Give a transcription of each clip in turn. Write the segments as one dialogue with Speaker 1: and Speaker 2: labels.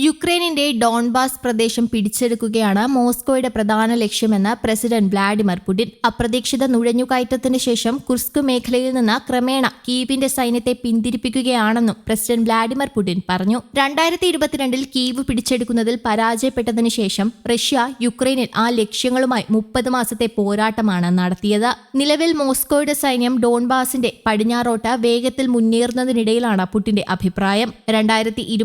Speaker 1: യുക്രൈനിന്റെ Donbas പ്രദേശം പിടിച്ചെടുക്കുകയാണ് മോസ്കോയുടെ പ്രധാന ലക്ഷ്യമെന്ന് പ്രസിഡന്റ് വ്ളാഡിമിർ പുടിൻ. അപ്രതീക്ഷിത നുഴഞ്ഞുകയറ്റത്തിന് ശേഷം കുർസ്ക് മേഖലയിൽ നിന്ന് ക്രമേണ കീവിന്റെ സൈന്യത്തെ പിന്തിരിപ്പിക്കുകയാണെന്നും പ്രസിഡന്റ് വ്ളാഡിമിർ പുടിൻ പറഞ്ഞു. രണ്ടായിരത്തി ഇരുപത്തിരണ്ടിൽ കീവ് പിടിച്ചെടുക്കുന്നതിൽ പരാജയപ്പെട്ടതിനു ശേഷം റഷ്യ യുക്രൈനിൽ ആ ലക്ഷ്യങ്ങളുമായി മുപ്പത് മാസത്തെ പോരാട്ടമാണ് നടത്തിയത്. നിലവിൽ മോസ്കോയുടെ സൈന്യം ഡോൺബാസിന്റെ പടിഞ്ഞാറോട്ട് വേഗത്തിൽ മുന്നേറുന്നതിനിടയിലാണ് പുടിന്റെ അഭിപ്രായം. രണ്ടായിരത്തി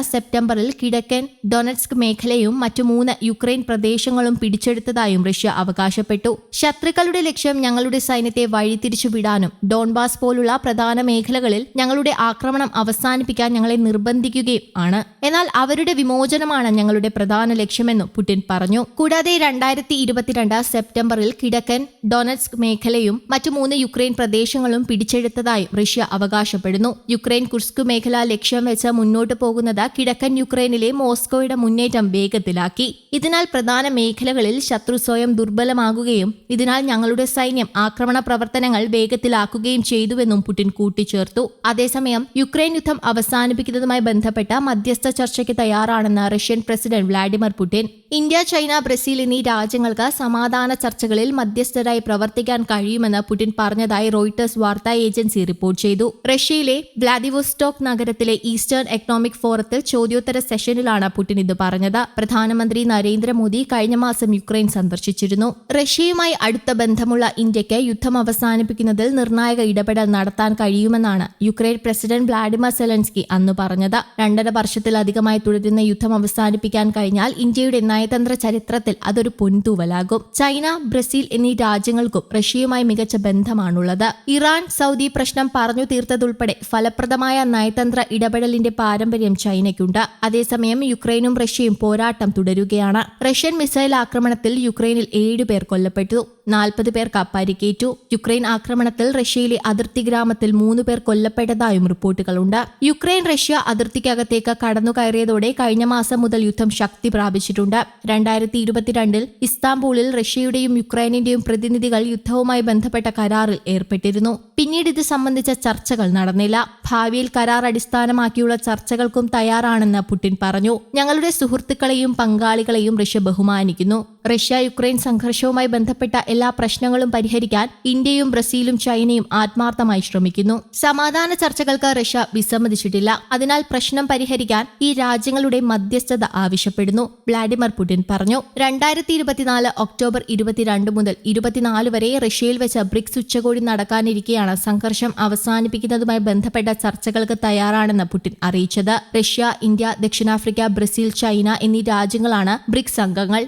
Speaker 1: സെപ്റ്റംബറിൽ കിഴക്കൻ ഡൊനറ്റ്സ്ക് മേഖലയും മറ്റു മൂന്ന് യുക്രൈൻ പ്രദേശങ്ങളും പിടിച്ചെടുത്തതായും റഷ്യ അവകാശപ്പെട്ടു. ശത്രുക്കളുടെ ലക്ഷ്യം ഞങ്ങളുടെ സൈന്യത്തെ വഴിതിരിച്ചു വിടാനും ഡോൺബാസ് പോലുള്ള പ്രധാന മേഖലകളിൽ ഞങ്ങളുടെ ആക്രമണം അവസാനിപ്പിക്കാൻ ഞങ്ങളെ നിർബന്ധിക്കുകയും ആണ്. എന്നാൽ അവരുടെ വിമോചനമാണ് ഞങ്ങളുടെ പ്രധാന ലക്ഷ്യമെന്നും പുടിൻ പറഞ്ഞു. കൂടാതെ രണ്ടായിരത്തി ഇരുപത്തിരണ്ട് സെപ്റ്റംബറിൽ കിഴക്കൻ ഡൊനറ്റ്സ്ക് മേഖലയും മറ്റു മൂന്ന് യുക്രൈൻ പ്രദേശങ്ങളും പിടിച്ചെടുത്തതായും റഷ്യ അവകാശപ്പെടുന്നു. യുക്രൈൻ കുർസ്ക് മേഖല ലക്ഷ്യം വെച്ച് മുന്നോട്ട് പോകുന്നത് കിഴക്കൻ യുക്രൈനിലെ മോസ്കോയുടെ മുന്നേറ്റം വേഗത്തിലാക്കി. ഇതിനാൽ പ്രധാന മേഖലകളിൽ ശത്രു സ്വയം ദുർബലമാകുകയും ഇതിനാൽ ഞങ്ങളുടെ സൈന്യം ആക്രമണ പ്രവർത്തനങ്ങൾ വേഗത്തിലാക്കുകയും ചെയ്തുവെന്നും പുടിൻ കൂട്ടിച്ചേർത്തു. അതേസമയം യുക്രൈൻ യുദ്ധം അവസാനിപ്പിക്കുന്നതുമായി ബന്ധപ്പെട്ട മധ്യസ്ഥ ചർച്ചയ്ക്ക് തയ്യാറാണെന്ന് Russian president Vladimir Putin. India China Brazil എന്നീ രാജ്യങ്ങൾക്ക് സമാധാന ചർച്ചകളിൽ മധ്യസ്ഥരായി പ്രവർത്തിക്കാൻ കഴിയുമെന്ന് പുടിൻ പറഞ്ഞതായി റോയിട്ടേഴ്സ് വാർത്താ ഏജൻസി റിപ്പോർട്ട് ചെയ്തു. റഷ്യയിലെ വ്ളാദിവോസ്റ്റോക്ക് നഗരത്തിലെ ഈസ്റ്റേൺ എക്കണോമിക് ഫോറത്തിൽ ചോദ്യോത്തര സെഷനിലാണ് പുടിൻ ഇത് പറഞ്ഞത്. പ്രധാനമന്ത്രി നരേന്ദ്രമോദി കഴിഞ്ഞ മാസം യുക്രൈൻ സന്ദർശിച്ചിരുന്നു. റഷ്യയുമായി അടുത്ത ബന്ധമുള്ള ഇന്ത്യയ്ക്ക് യുദ്ധം അവസാനിപ്പിക്കുന്നതിൽ നിർണായക ഇടപെടൽ നടത്താൻ കഴിയുമെന്നാണ് യുക്രൈൻ പ്രസിഡന്റ് വ്ളാഡിമിർ സെലൻസ്കി അന്ന് പറഞ്ഞത്. രണ്ടര വർഷത്തിലധികമായി തുടരുന്ന യുദ്ധം അവസാനിപ്പിക്കാൻ കഴിഞ്ഞാൽ ഇന്ത്യയുടെ നയതന്ത്ര ചരിത്രത്തിൽ അതൊരു പൊൻതൂവലാകും. ചൈന ബ്രസീൽ എന്നീ രാജ്യങ്ങൾക്കും റഷ്യയുമായി മികച്ച ബന്ധമാണുള്ളത്. ഇറാൻ സൗദി പ്രശ്നം പറഞ്ഞു തീർത്തതുൾപ്പെടെ ഫലപ്രദമായ നയതന്ത്ര ഇടപെടലിന്റെ പാരമ്പര്യം ചൈനയ്ക്കുണ്ട്. അതേസമയം യുക്രൈനും റഷ്യയും പോരാട്ടം തുടരുകയാണ്. റഷ്യൻ മിസൈൽ ആക്രമണത്തിൽ യുക്രൈനിൽ ഏഴുപേർ കൊല്ലപ്പെട്ടു നാൽപ്പത് പേർക്ക് പരിക്കേറ്റു യുക്രൈൻ ആക്രമണത്തിൽ റഷ്യയിലെ അതിർത്തി ഗ്രാമത്തിൽ മൂന്ന് പേർ കൊല്ലപ്പെട്ടതായും റിപ്പോർട്ടുകളുണ്ട്. യുക്രൈൻ റഷ്യ അതിർത്തിക്കകത്തേക്ക് കടന്നുകയറിയതോടെ കഴിഞ്ഞ മാസം മുതൽ യുദ്ധം ശക്തി പ്രാപിച്ചിട്ടുണ്ട്. രണ്ടായിരത്തി ഇരുപത്തിരണ്ടിൽ ഇസ്താംബൂളിൽ റഷ്യയുടെയും യുക്രൈനിന്റെയും പ്രതിനിധികൾ യുദ്ധവുമായി ബന്ധപ്പെട്ട കരാറിൽ ഏർപ്പെട്ടിരുന്നു. പിന്നീട് ഇത് സംബന്ധിച്ച ചർച്ചകൾ നടന്നില്ല. ഭാവിയിൽ കരാർ അടിസ്ഥാനമാക്കിയുള്ള ചർച്ചകൾക്കും തയ്യാറാണെന്ന് പുടിൻ പറഞ്ഞു ഞങ്ങളുടെ സുഹൃത്തുക്കളെയും പങ്കാളികളെയും റഷ്യ ബഹുമാനിക്കുന്നു. റഷ്യ യുക്രൈൻ സംഘർഷവുമായി ബന്ധപ്പെട്ട എല്ലാ പ്രശ്നങ്ങളും പരിഹരിക്കാൻ ഇന്ത്യയും ബ്രസീലും ചൈനയും ആത്മാർത്ഥമായി ശ്രമിക്കുന്നു. സമാധാന ചർച്ചകൾക്ക് റഷ്യ വിസമ്മതിച്ചിട്ടില്ല. അതിനാൽ പ്രശ്നം പരിഹരിക്കാൻ ഈ രാജ്യങ്ങളുടെ മധ്യസ്ഥത ആവശ്യപ്പെടുന്നു. വ്ളാഡിമിർ പുടിൻ പറഞ്ഞു. രണ്ടായിരത്തി ഇരുപത്തിനാല് ഒക്ടോബർ ഇരുപത്തിരണ്ട് മുതൽ ഇരുപത്തിനാല് വരെ റഷ്യയിൽ വെച്ച് ബ്രിക്സ് ഉച്ചകോടി നടക്കാനിരിക്കെയാണ് സംഘർഷം അവസാനിപ്പിക്കുന്നതുമായി ബന്ധപ്പെട്ട ചർച്ചകൾക്ക് തയ്യാറാണെന്ന് പുടിൻ അറിയിച്ചത്. റഷ്യ ഇന്ത്യ ദക്ഷിണാഫ്രിക്ക ബ്രസീൽ ചൈന എന്നീ രാജ്യങ്ങളാണ് ബ്രിക്സ് അംഗങ്ങൾ.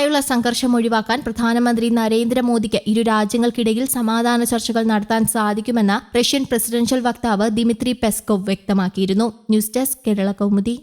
Speaker 1: യുക്രൈനുമായുള്ള സംഘർഷം ഒഴിവാക്കാൻ പ്രധാനമന്ത്രി നരേന്ദ്രമോദിക്ക് ഇരു രാജ്യങ്ങൾക്കിടയിൽ സമാധാന ചർച്ചകൾ നടത്താൻ സാധിക്കുമെന്ന് റഷ്യൻ പ്രസിഡൻഷ്യൽ വക്താവ് ദിമിത്രി പെസ്കോവ് വ്യക്തമാക്കിയിരുന്നു. News desk Kerala Kaumudi.